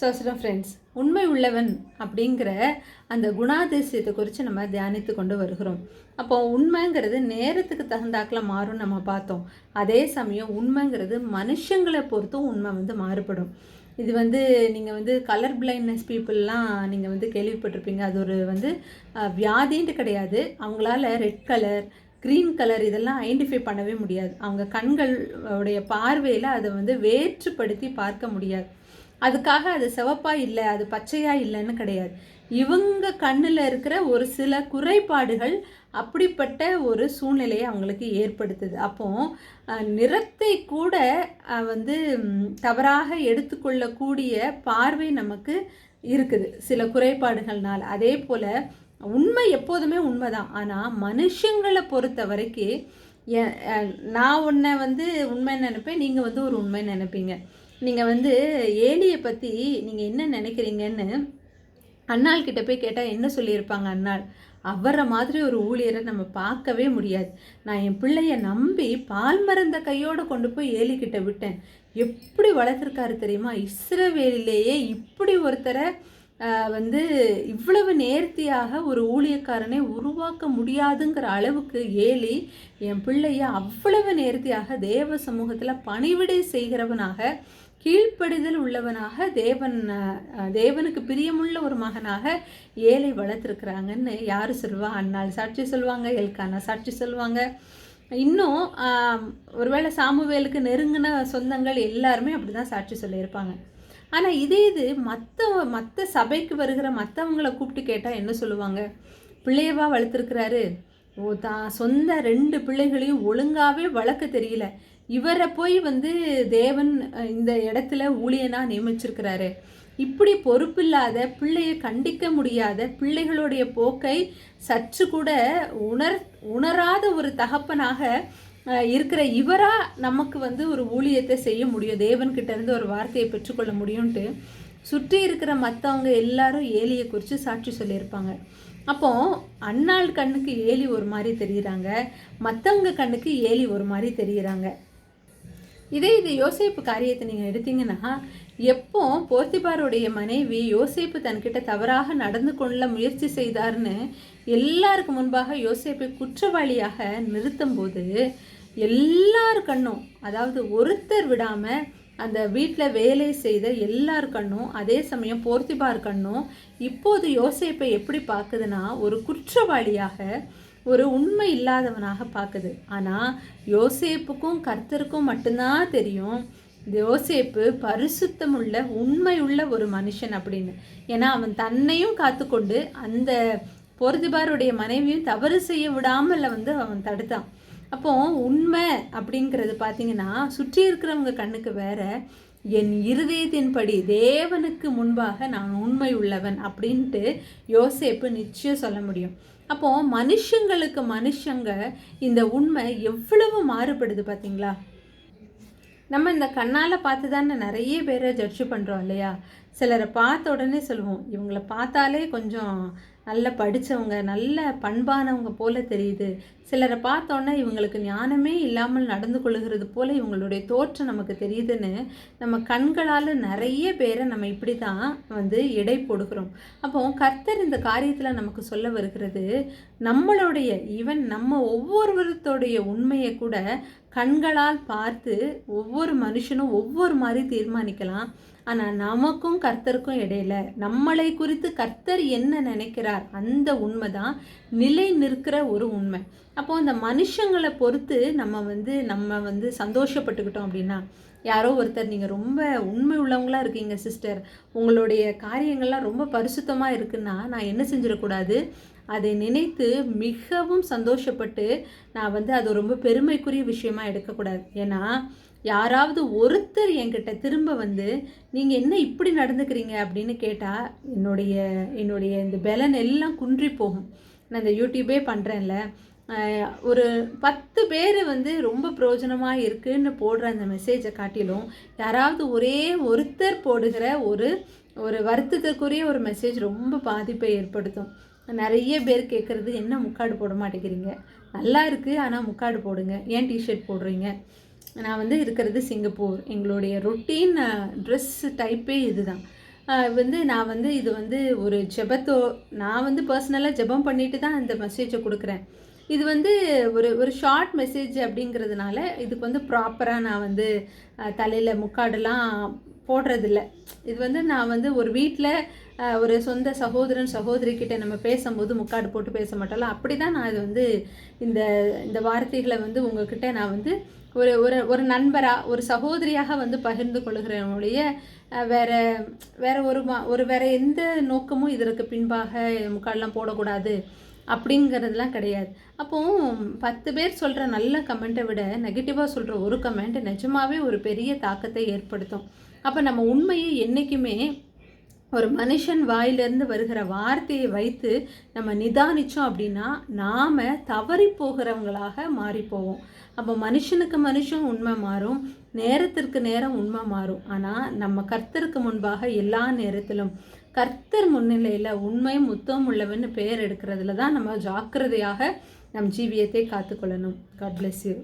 சோசரம் friends உண்மை உள்ளவன் அப்படிங்கிற அந்த குணாதிசயத்தை குறித்து நம்ம தியானித்து கொண்டு வருகிறோம். அப்போ உண்மைங்கிறது நேரத்துக்கு தகுந்தாக்கில் மாறும் நம்ம பார்த்தோம். அதே சமயம் உண்மைங்கிறது மனுஷங்களை பொறுத்தும் உண்மை வந்து மாறுபடும். இது வந்து நீங்கள் வந்து கலர் பிளைண்ட்னஸ் பீப்புளெலாம் நீங்கள் வந்து கேள்விப்பட்டிருப்பீங்க. அது ஒரு வந்து வியாதின்ட்டு கிடையாது. அவங்களால ரெட் கலர் க்ரீன் கலர் இதெல்லாம் ஐடென்டிஃபை பண்ணவே முடியாது. அவங்க கண்களுடைய பார்வையில் அதை வந்து வேற்றுப்படுத்தி பார்க்க முடியாது. அதுக்காக அது சிவப்பாக இல்லை அது பச்சையாக இல்லைன்னு கிடையாது. இவங்க கண்ணில் இருக்கிற ஒரு சில குறைபாடுகள் அப்படிப்பட்ட ஒரு சூழ்நிலையை அவங்களுக்கு ஏற்படுத்துது. அப்போ நிறத்தை கூட வந்து தவறாக எடுத்துக்கொள்ளக்கூடிய பார்வை நமக்கு இருக்குது சில குறைபாடுகள்னால். அதே போல் உண்மை எப்போதுமே உண்மைதான். ஆனால் மனுஷங்களை பொறுத்த வரைக்கும் நான் உன்னை வந்து உண்மை நினைப்பேன் நீங்கள் வந்து ஒரு உண்மை நினைப்பீங்க. நீங்கள் வந்து ஏலியை பற்றி நீங்கள் என்ன நினைக்கிறீங்கன்னு அண்ணாள் கிட்ட போய் கேட்டால் என்ன சொல்லியிருப்பாங்க அண்ணாள்? அவரை மாதிரி ஒரு ஊழியரை நம்ம பார்க்கவே முடியாது. நான் என் பிள்ளைய நம்பி பால் மறந்த கையோடு கொண்டு போய் ஏலிக்கிட்ட விட்டேன். எப்படி வளர்த்துருக்காரு தெரியுமா? இஸ்ரவேலிலேயே இப்படி ஒருத்தரை வந்து இவ்வளவு நேர்த்தியாக ஒரு ஊழியக்காரனை உருவாக்க முடியாதுங்கிற அளவுக்கு ஏலி என் பிள்ளைய அவ்வளவு நேர்த்தியாக தேவ சமூகத்தில் பணிவிடை செய்கிறவனாக கீழ்ப்படிதல் உள்ளவனாக தேவன் தேவனுக்கு பிரியமுள்ள ஒரு மகனாக ஏழை வளர்த்துருக்குறாங்கன்னு யார் சொல்லுவா? அண்ணாள் சாட்சி சொல்லுவாங்க எல்கானா சாட்சி சொல்லுவாங்க. இன்னும் ஒருவேளை சாமுவேலுக்கு நெருங்கின சொந்தங்கள் எல்லாருமே அப்படி தான் சாட்சி சொல்லியிருப்பாங்க. ஆனால் இதே இது மற்ற மற்ற சபைக்கு வருகிற மற்றவங்களை கூப்பிட்டு கேட்டால் என்ன சொல்லுவாங்க? பிள்ளையவா வளர்த்துருக்கிறாரு. ஓ தான் சொந்த ரெண்டு பிள்ளைகளையும் ஒழுங்காகவே வளர்க்க தெரியல. இவரை போய் வந்து தேவன் இந்த இடத்துல ஊழியனாக நியமிச்சிருக்கிறாரு. இப்படி பொறுப்பில்லாத பிள்ளையை கண்டிக்க முடியாத பிள்ளைகளுடைய போக்கை சற்று கூட உணர் உணராத ஒரு தகப்பனாக இருக்கிற இவராக நமக்கு வந்து ஒரு ஊழியத்தை செய்ய முடியும். தேவன்கிட்ட இருந்து ஒரு வார்த்தையை பெற்றுக்கொள்ள முடியும்ன்ட்டு சுற்றி இருக்கிற மற்றவங்க எல்லாரும் ஏலியை குறித்து சாட்சி சொல்லியிருப்பாங்க. அப்போ அண்ணாள் கண்ணுக்கு ஏலி ஒரு மாதிரி தெரிகிறாங்க மற்றவங்க கண்ணுக்கு ஏலி ஒரு மாதிரி தெரிகிறாங்க இதே இது யோசிப்பு காரியத்தை நீங்கள் எடுத்தீங்கன்னா எப்போ போர்த்திபாருடைய மனைவி யோசேப்பு தன்கிட்ட தவறாக நடந்து கொள்ள முயற்சி செய்தார்னு எல்லாருக்கு முன்பாக யோசேப்பை குற்றவாளியாக நிறுத்தும்போது எல்லார் கண்ணும் அதாவது ஒருத்தர் விடாமல் அந்த வீட்டில் வேலை செய்த எல்லார் கண்ணும் அதே சமயம் போர்த்திபார் கண்ணும் இப்போது யோசேப்பை எப்படி பார்க்குதுன்னா ஒரு குற்றவாளியாக ஒரு உண்மை இல்லாதவனாக பார்க்குது. ஆனால் யோசேப்புக்கும் கர்த்தருக்கும் மட்டும்தான் தெரியும் யோசேப்பு பரிசுத்தமுள்ள உண்மையுள்ள ஒரு மனுஷன் அப்படின்னு. ஏன்னா அவன் தன்னையும் காத்துக்கொண்டு அந்த போர்திபாருடைய மனைவியும் தவறு செய்ய விடாமல் வந்து அவன் தடுத்தான். அப்போ உண்மை அப்படிங்கிறது பார்த்தீங்கன்னா சுற்றி இருக்கிறவங்க கண்ணுக்கு வேற என் இருதயத்தின்படி தேவனுக்கு முன்பாக நான் உண்மை உள்ளவன் அப்படின்ட்டு யோசேப்பு நிச்சயம் சொல்ல முடியும். அப்போ மனுஷங்களுக்கு மனுஷங்க இந்த உண்மை எவ்வளவு மாறுபடுது பார்த்தீங்களா? நம்ம இந்த கண்ணால் பார்த்து தானே நிறைய பேரை ஜட்ஜு பண்ணுறோம் இல்லையா? சிலரை பார்த்த உடனே சொல்லுவோம் இவங்களை பார்த்தாலே கொஞ்சம் நல்ல படித்தவங்க நல்ல பண்பானவங்க போல தெரியுது. சிலரை பார்த்தோன்னே இவங்களுக்கு ஞானமே இல்லாமல் நடந்து கொள்கிறது போல இவங்களுடைய தோற்றம் நமக்கு தெரியுதுன்னு நம்ம கண்களால் நிறைய பேரை நம்ம இப்படி தான் வந்து எடை போடுகிறோம். அப்போ கர்த்தர் இந்த காரியத்தில் நமக்கு சொல்ல வருகிறது நம்மளுடைய ஈவன் நம்ம ஒவ்வொருவருத்தோடைய உண்மையை கூட கண்களால் பார்த்து ஒவ்வொரு மனுஷனும் ஒவ்வொரு மாதிரி தீர்மானிக்கலாம். ஆனால் நமக்கும் கர்த்தருக்கும் இடையில நம்மளை குறித்து கர்த்தர் என்ன நினைக்கிறார் அந்த உண்மை தான் நிலை நிற்கிற ஒரு உண்மை. அப்போ அந்த மனுஷங்களை பொறுத்து நம்ம வந்து நம்ம வந்து சந்தோஷப்பட்டுக்கிட்டோம் அப்படின்னா யாரோ ஒருத்தர் நீங்கள் ரொம்ப உண்மை உள்ளவங்களாக இருக்கீங்க சிஸ்டர். உங்களுடைய காரியங்கள்லாம் ரொம்ப பரிசுத்தமாக இருக்குன்னா நான் என்ன செஞ்சிடக்கூடாது? அதை நினைத்து மிகவும் சந்தோஷப்பட்டு நான் வந்து அது ரொம்ப பெருமைக்குரிய விஷயமா எடுக்கக்கூடாது. ஏன்னா யாராவது ஒருத்தர் என்கிட்ட திரும்ப வந்து நீங்கள் என்ன இப்படி நடந்துக்கிறீங்க? அப்படின்னு கேட்டால் என்னுடைய என்னுடைய இந்த பலன் எல்லாம் குன்றி போகும். நான் இந்த யூடியூபே பண்ணுறேன்ல ஒரு பத்து பேர் வந்து ரொம்ப பிரயோஜனமாக இருக்குன்னு போடுற அந்த மெசேஜை காட்டிலும் யாராவது ஒரே ஒருத்தர் போடுகிற ஒரு ஒரு வருத்தத்துக்குரிய ஒரு மெசேஜ் ரொம்ப பாதிப்பை ஏற்படுத்தும். நிறைய பேர் கேட்குறது என்ன முக்காடு போட மாட்டேங்கிறீங்க? நல்லா இருக்குது ஆனால் முக்காடு போடுங்க. ஏன் டிஷர்ட் போடுறீங்க? நான் வந்து இருக்கிறது சிங்கப்பூர். எங்களுடைய ரொட்டீன் ட்ரெஸ் டைப்பே இதுதான். வந்து நான் வந்து இது வந்து ஒரு ஜெபத்தோ நான் வந்து பர்சனலாக ஜெபம் பண்ணிட்டு தான் இந்த மெசேஜை கொடுக்குறேன். இது வந்து ஒரு ஒரு ஷார்ட் மெசேஜ் அப்படிங்கிறதுனால இதுக்கு வந்து ப்ராப்பராக நான் வந்து தலையில் முக்காடெல்லாம் போடுறதில்ல. இது வந்து நான் வந்து ஒரு வீட்டில் ஒரு சொந்த சகோதரன் சகோதரி கிட்டே நம்ம பேசும்போது முக்காடு போட்டு பேச மாட்டோம்ல அப்படி தான் நான் இது வந்து இந்த இந்த வார்த்தைகளை வந்து உங்ககிட்ட நான் வந்து ஒரு ஒரு ஒரு நண்பராக ஒரு சகோதரியாக வந்து பகிர்ந்து கொள்கிறவங்களுடைய வேற வேற ஒரு மா ஒரு வேற எந்த நோக்கமும் இதற்கு பின்பாக முக்காடெலாம் போடக்கூடாது. அப்படிங்கிறதுலாம் கிடையாது. அப்போ பத்து பேர் சொல்கிற நல்ல கமெண்ட்டை விட நெகட்டிவாக சொல்கிற ஒரு கமெண்ட் நிஜமாவே ஒரு பெரிய தாக்கத்தை ஏற்படுத்தும். அப்போ நம்ம உண்மையை என்றைக்குமே ஒரு மனுஷன் வாயிலிருந்து வருகிற வார்த்தையை வைத்து நம்ம நிதானித்தோம் அப்படின்னா நாம் தவறி போகிறவங்களாக மாறி போவோம் அப்போ மனுஷனுக்கு மனுஷன் உண்மை மாறும் நேரத்திற்கு நேரம் உண்மை மாறும். ஆனால் நம்ம கர்த்தருக்கு முன்பாக எல்லா நேரத்திலும் கர்த்தர் முன்னிலையில் உண்மையும் முத்தம் உள்ளவன்னு பெயர் எடுக்கிறதுல தான் நம்ம ஜாக்கிரதையாக நம் ஜீவியத்தை காத்துக்கொள்ளணும். God bless you